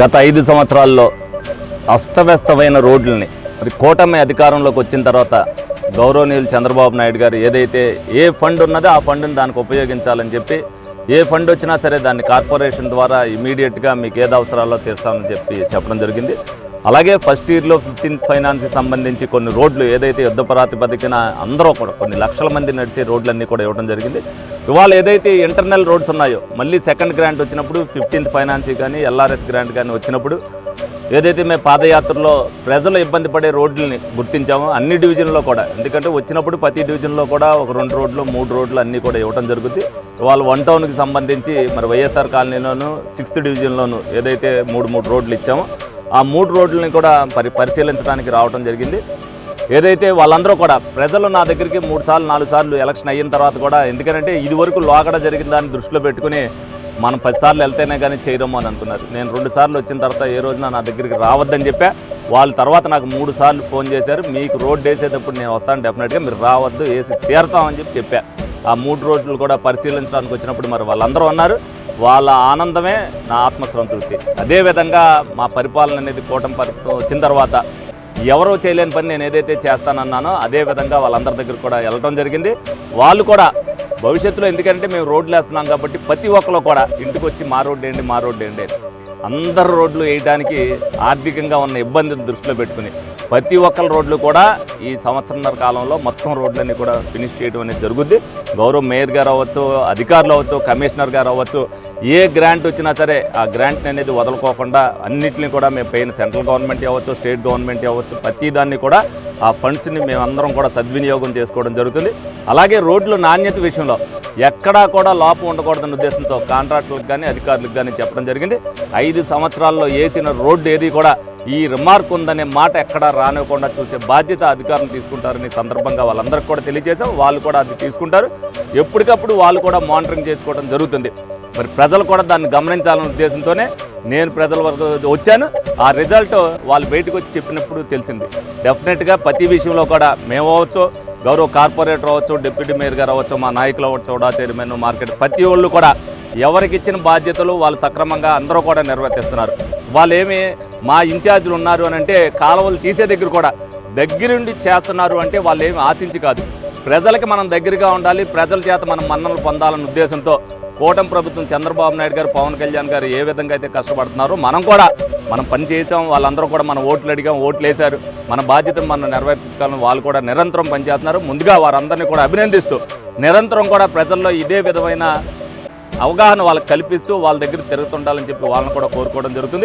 గత ఐదు సంవత్సరాల్లో అస్తవ్యస్తమైన రోడ్లని మరి కూటమి అధికారంలోకి వచ్చిన తర్వాత గౌరవనీయులు చంద్రబాబు నాయుడు గారు ఏదైతే ఏ ఫండ్ ఉన్నదో ఆ ఫండ్ని దానికి ఉపయోగించాలని చెప్పి ఏ ఫండ్ వచ్చినా సరే దాన్ని కార్పొరేషన్ ద్వారా ఇమీడియట్గా మీకు ఏది అవసరాలో తీర్చాలని చెప్పి చెప్పడం జరిగింది. అలాగే ఫస్ట్ ఇయర్లో ఫిఫ్టీన్త్ ఫైనాన్స్కి సంబంధించి కొన్ని రోడ్లు ఏదైతే యుద్ధ ప్రాతిపదికన అందరూ కూడా కొన్ని లక్షల మంది నడిచే రోడ్లన్నీ కూడా ఇవ్వడం జరిగింది. ఇవాళ ఏదైతే ఇంటర్నల్ రోడ్స్ ఉన్నాయో మళ్ళీ సెకండ్ గ్రాంట్ వచ్చినప్పుడు ఫిఫ్టీన్త్ ఫైనాన్స్ కానీ ఎల్ఆర్ఎస్ గ్రాంట్ కానీ వచ్చినప్పుడు ఏదైతే మేము పాదయాత్రలో ప్రజలు ఇబ్బంది పడే రోడ్లని గుర్తించామో అన్ని డివిజన్లో కూడా. ఎందుకంటే వచ్చినప్పుడు ప్రతి డివిజన్లో కూడా ఒక రెండు రోడ్లు మూడు రోడ్లు అన్నీ కూడా ఇవ్వడం జరుగుతుంది ఇవాళ వన్ టౌన్కి సంబంధించి మరి వైఎస్ఆర్ కాలనీలోను సిక్స్త్ డివిజన్లోను ఏదైతే మూడు మూడు రోడ్లు ఇచ్చామో ఆ మూడు రోడ్లని కూడా పరి పరిశీలించడానికి రావడం జరిగింది. ఏదైతే వాళ్ళందరూ కూడా ప్రజలు నా దగ్గరికి మూడు సార్లు నాలుగు సార్లు ఎలక్షన్ అయిన తర్వాత కూడా ఎందుకంటే ఇది వరకు లోగడ జరిగిన దాన్ని దృష్టిలో పెట్టుకుని మనం పదిసార్లు వెళ్తేనే కానీ చేయరము అని అనుకున్నారు నేను రెండు సార్లు వచ్చిన తర్వాత ఏ రోజున నా దగ్గరికి రావద్దని చెప్పా. వాళ్ళ తర్వాత నాకు మూడు సార్లు ఫోన్ చేశారు. మీకు రోడ్డు వేసేటప్పుడు నేను వస్తాను డెఫినెట్గా మీరు రావద్దు వేసి తీరుతామని చెప్పి చెప్పా. ఆ మూడు రోజులు కూడా పరిశీలించడానికి వచ్చినప్పుడు మరి వాళ్ళందరూ ఉన్నారు వాళ్ళ ఆనందమే నా ఆత్మసంతృప్తి. అదేవిధంగా మా పరిపాలన అనేది కూటమి పరిపాలన వచ్చిన తర్వాత ఎవరో చేయలేని పని నేను ఏదైతే చేస్తానన్నానో అదే విధంగా వాళ్ళందరి దగ్గర కూడా వెళ్ళడం జరిగింది. వాళ్ళు కూడా భవిష్యత్తులో ఎందుకంటే మేము రోడ్లు వేస్తున్నాం కాబట్టి ప్రతి ఒక్కరు కూడా ఇంటికి వచ్చి మా రోడ్డు ఏంటి మా రోడ్డు ఏంటి అందరు రోడ్లు వేయడానికి ఆర్థికంగా ఉన్న ఇబ్బందిని దృష్టిలో పెట్టుకుని ప్రతి ఒక్కరి రోడ్లు కూడా ఈ సంవత్సరంన్నర కాలంలో మొత్తం రోడ్లన్నీ కూడా ఫినిష్ చేయడం అనేది జరుగుద్ది. గౌరవ మేయర్ గారు అవ్వచ్చు అధికారులు అవ్వచ్చు కమిషనర్ గారు అవ్వచ్చు ఏ గ్రాంట్ వచ్చినా సరే ఆ గ్రాంట్ అనేది వదలుకోకుండా అన్నింటినీ కూడా మేము పైన సెంట్రల్ గవర్నమెంట్ అవ్వచ్చు స్టేట్ గవర్నమెంట్ అవ్వచ్చు ప్రతిదాన్ని కూడా ఆ ఫండ్స్ని మేమందరం కూడా సద్వినియోగం చేసుకోవడం జరుగుతుంది. అలాగే రోడ్ల నాణ్యత విషయంలో ఎక్కడా కూడా లోపం ఉండకూడదన్న ఉద్దేశంతో కాంట్రాక్టులకు కానీ అధికారులకు కానీ చెప్పడం జరిగింది. ఐదు సంవత్సరాల్లో వేసిన రోడ్డు ఏది కూడా ఈ రిమార్క్ ఉందనే మాట ఎక్కడా రానివ్వకుండా చూసే బాధ్యత అధికారులు తీసుకుంటారని సందర్భంగా వాళ్ళందరికీ కూడా తెలియజేశాం. వాళ్ళు కూడా అది తీసుకుంటారు. ఎప్పటికప్పుడు వాళ్ళు కూడా మానిటరింగ్ చేసుకోవడం జరుగుతుంది. మరి ప్రజలు కూడా దాన్ని గమనించాలనే ఉద్దేశంతోనే నేను ప్రజల వరకు వచ్చాను. ఆ రిజల్ట్ వాళ్ళు బయటకు వచ్చి చెప్పినప్పుడు తెలిసింది. డెఫినెట్గా ప్రతి విషయంలో కూడా మేము అవ్వచ్చు గౌరవ కార్పొరేటర్ అవ్వచ్చు డిప్యూటీ మేయర్ గారు అవ్వచ్చు మా నాయకులు అవ్వచ్చు చౌడా చైర్మన్ మార్కెట్ ప్రతి ఒళ్ళు కూడా ఎవరికి ఇచ్చిన బాధ్యతలు వాళ్ళు సక్రమంగా అందరూ కూడా నిర్వర్తిస్తున్నారు వాళ్ళు ఏమి మా ఇన్ఛార్జీలు ఉన్నారు అని అంటే కాలువలు తీసే దగ్గర కూడా దగ్గరుండి చేస్తున్నారు అంటే వాళ్ళు ఏమి ఆశించి కాదు. ప్రజలకి మనం దగ్గరగా ఉండాలి ప్రజల చేత మనం మన్నలు పొందాలనే ఉద్దేశంతో కూటమి ప్రభుత్వం చంద్రబాబు నాయుడు గారు పవన్ కళ్యాణ్ గారు ఏ విధంగా అయితే కష్టపడుతున్నారో మనం కూడా మనం పని చేసాం వాళ్ళందరూ కూడా మన ఓట్లు అడిగాం ఓట్లు వేశారు. మన బాధ్యతను మనం నెరవేర్చుకోవాలని వాళ్ళు కూడా నిరంతరం పనిచేస్తున్నారు. ముందుగా వారందరినీ కూడా అభినందిస్తూ నిరంతరం కూడా ప్రజల్లో ఇదే విధమైన అవగాహన వాళ్ళకి కల్పిస్తూ వాళ్ళ దగ్గర తిరుగుతుండాలని చెప్పి వాళ్ళని కూడా కోరుకోవడం జరుగుతుంది.